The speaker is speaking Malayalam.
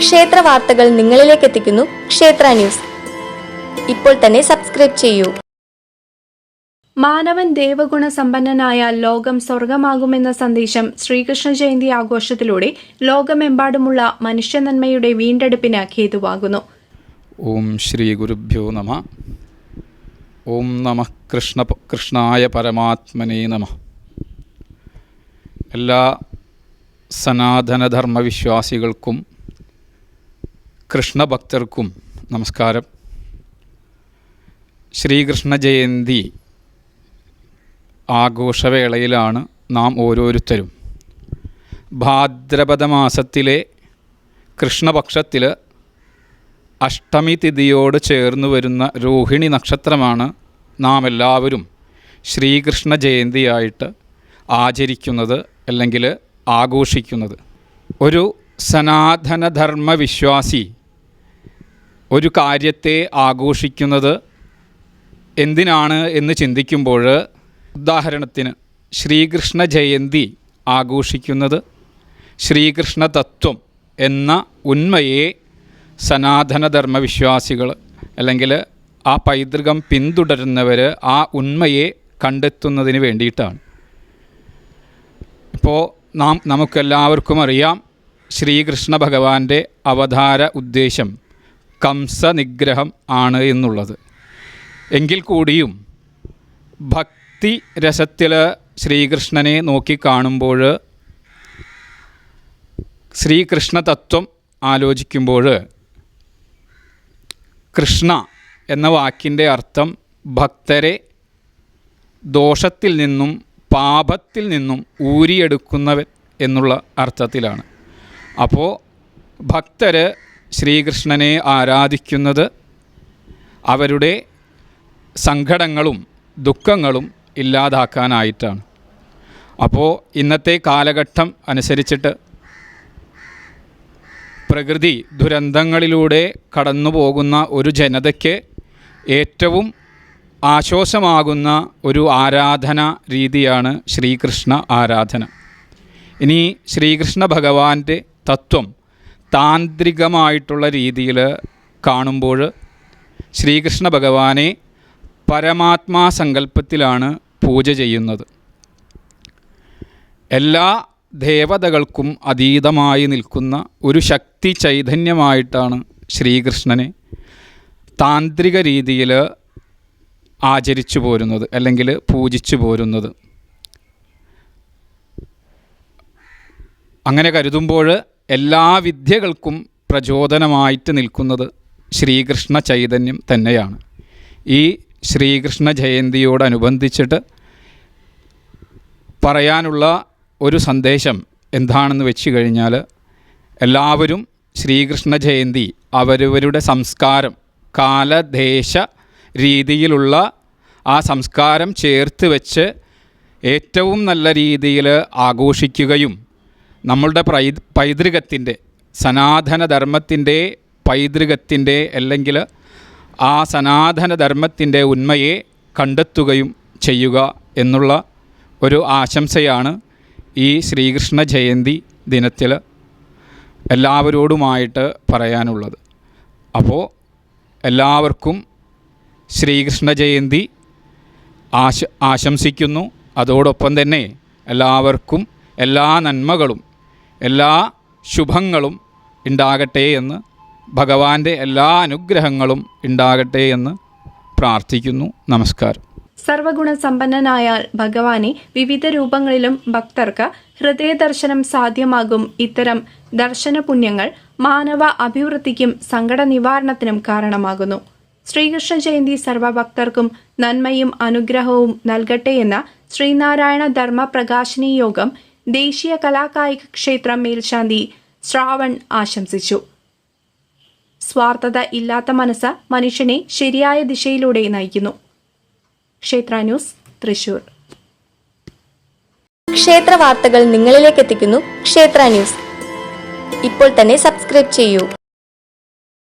ക്ഷേത്ര വാർത്തകൾ നിങ്ങളിലേക്ക് എത്തിക്കുന്നു ക്ഷേത്ര ന്യൂസ്. ഇപ്പോൾ തന്നെ സബ്സ്ക്രൈബ് ചെയ്യൂ. മാനവൻ ദേവഗുണ സമ്പന്നനായ ലോകം സ്വർഗമാകുമെന്ന സന്ദേശം ശ്രീകൃഷ്ണ ജയന്തി ആഘോഷത്തിലൂടെ ലോകമെമ്പാടുമുള്ള മനുഷ്യനന്മയുടെ വീണ്ടെടുപ്പിന് ഹേതുവാകുന്നു. ഓം ശ്രീ ഗുരുഭ്യോ നമ. ഓം നമ കൃഷ്ണ കൃഷ്ണായ പരമാത്മനേ നമ. എല്ലാ സനാതനധർമ്മ വിശ്വാസികൾക്കും കൃഷ്ണഭക്തർക്കും നമസ്കാരം. ശ്രീകൃഷ്ണ ജയന്തി ആഘോഷവേളയിലാണ് നാം ഓരോരുത്തരും. ഭാദ്രപദ മാസത്തിലെ കൃഷ്ണപക്ഷത്തിൽ അഷ്ടമി തിഥിയോട് ചേർന്ന് വരുന്ന രോഹിണി നക്ഷത്രമാണ് നാം എല്ലാവരും ശ്രീകൃഷ്ണ ജയന്തിയായിട്ട് ആചരിക്കുന്നത് അല്ലെങ്കിൽ ആഘോഷിക്കുന്നത്. ഒരു സനാതനധർമ്മ വിശ്വാസി ഒരു കാര്യത്തെ ആഘോഷിക്കുന്നത് എന്തിനാണ് എന്ന് ചിന്തിക്കുമ്പോൾ ഉദാഹരണത്തിന് ശ്രീകൃഷ്ണ ജയന്തി ആഘോഷിക്കുന്നത് ശ്രീകൃഷ്ണ തത്വം എന്ന ഉന്മയെ സനാതനധർമ്മ വിശ്വാസികൾ അല്ലെങ്കിൽ ആ പൈതൃകം പിന്തുടരുന്നവർ ആ ഉന്മയെ കണ്ടെത്തുന്നതിന് വേണ്ടിയിട്ടാണ്. ഇപ്പോൾ നാം നമുക്കെല്ലാവർക്കും അറിയാം ശ്രീകൃഷ്ണ ഭഗവാന്റെ അവതാര ഉദ്ദേശം കംസ നിഗ്രഹം ആണ് എന്നുള്ളത്. എങ്കിൽ കൂടിയും ഭക്തി രസത്തിൽ ശ്രീകൃഷ്ണനെ നോക്കിക്കാണുമ്പോൾ ശ്രീകൃഷ്ണ തത്വം ആലോചിക്കുമ്പോൾ കൃഷ്ണ എന്ന വാക്കിന്റെ അർത്ഥം ഭക്തരെ ദോഷത്തിൽ നിന്നും പാപത്തിൽ നിന്നും ഊരിയെടുക്കുന്നവൻ എന്നുള്ള അർത്ഥത്തിലാണ്. അപ്പോൾ ഭക്തർ ശ്രീകൃഷ്ണനെ ആരാധിക്കുന്നത് അവരുടെ സങ്കടങ്ങളും ദുഃഖങ്ങളും ഇല്ലാതാക്കാനായിട്ടാണ്. അപ്പോൾ ഇന്നത്തെ കാലഘട്ടം അനുസരിച്ചിട്ട് പ്രകൃതി ദുരന്തങ്ങളിലൂടെ കടന്നു പോകുന്ന ഒരു ജനതയ്ക്ക് ഏറ്റവും ആശ്വാസമാകുന്ന ഒരു ആരാധന രീതിയാണ് ശ്രീകൃഷ്ണ ആരാധന. ഇനി ശ്രീകൃഷ്ണ ഭഗവാന്റെ തത്വം താന്ത്രികമായിട്ടുള്ള രീതിയിൽ കാണുമ്പോൾ ശ്രീകൃഷ്ണ ഭഗവാനെ പരമാത്മാ സങ്കല്പത്തിലാണ് പൂജ ചെയ്യുന്നത്. എല്ലാ ദേവതകൾക്കും അതീതമായി നിൽക്കുന്ന ഒരു ശക്തി ചൈതന്യമായിട്ടാണ് ശ്രീകൃഷ്ണനെ താന്ത്രിക രീതിയിൽ ആചരിച്ചു പോരുന്നത് അല്ലെങ്കിൽ പൂജിച്ചു പോരുന്നത്. അങ്ങനെ കരുതുമ്പോൾ എല്ലാ വിദ്യകൾക്കും പ്രചോദനമായിട്ട് നിൽക്കുന്നത് ശ്രീകൃഷ്ണ ചൈതന്യം തന്നെയാണ്. ഈ ശ്രീകൃഷ്ണ ജയന്തിയോടനുബന്ധിച്ചിട്ട് പറയാനുള്ള ഒരു സന്ദേശം എന്താണെന്ന് വെച്ച് കഴിഞ്ഞാൽ എല്ലാവരും ശ്രീകൃഷ്ണ ജയന്തി അവരവരുടെ സംസ്കാരം കാലദേശ രീതിയിലുള്ള ആ സംസ്കാരം ചേർത്ത് വെച്ച് ഏറ്റവും നല്ല രീതിയിൽ ആഘോഷിക്കുകയും നമ്മളുടെ പ്രൈ പൈതൃകത്തിന്റെ സനാതനധർമ്മത്തിന്റെ പൈതൃകത്തിന്റെ അല്ലെങ്കിൽ ആ സനാതനധർമ്മത്തിന്റെ ഉന്മയെ കണ്ടെത്തുകയും ചെയ്യുക എന്നുള്ള ഒരു ആശംസയാണ് ഈ ശ്രീകൃഷ്ണ ജയന്തി ദിനത്തിൽ എല്ലാവരോടുമായിട്ട് പറയാനുള്ളത്. അപ്പോൾ എല്ലാവർക്കും ശ്രീകൃഷ്ണ ജയന്തി ആശ ആശംസിക്കുന്നു. അതോടൊപ്പം തന്നെ എല്ലാവർക്കും എല്ലാ നന്മകളും എല്ലാ ശുഭങ്ങളും ഉണ്ടാകട്ടെ എന്ന് ഭഗവാന്റെ എല്ലാ അനുഗ്രഹങ്ങളും ഉണ്ടാകട്ടെ എന്ന് പ്രാർത്ഥിക്കുന്നു. നമസ്കാരം. സർവഗുണ സമ്പന്നനായ ഭഗവാനെ വിവിധ രൂപങ്ങളിലും ഭക്തർക്ക് ഹൃദയദർശനം സാധ്യമാകും ഇത്തരം ദർശന പുണ്യങ്ങൾ മാനവ അഭിവൃദ്ധിക്കും സങ്കട നിവാരണത്തിനും കാരണമാകുന്നു. ശ്രീകൃഷ്ണ ജയന്തി സർവഭക്തർക്കും നന്മയും അനുഗ്രഹവും നൽകട്ടെ എന്ന ശ്രീനാരായണ ധർമ്മ പ്രകാശിനി യോഗം ദേശീയ കലാകായിക ക്ഷേത്രം മേൽശാന്തി ശ്രാവൺ ആശംസിച്ചു. സ്വാർത്ഥത ഇല്ലാത്ത മനസ്സ് മനുഷ്യനെ ശരിയായ ദിശയിലൂടെ നയിക്കുന്നു. ക്ഷേത്ര ന്യൂസ് തൃശൂർ. ക്ഷേത്ര വാർത്തകൾ നിങ്ങളിലേക്ക് എത്തിക്കുന്നു ക്ഷേത്ര ന്യൂസ്. ഇപ്പോൾ തന്നെ സബ്സ്ക്രൈബ് ചെയ്യൂ.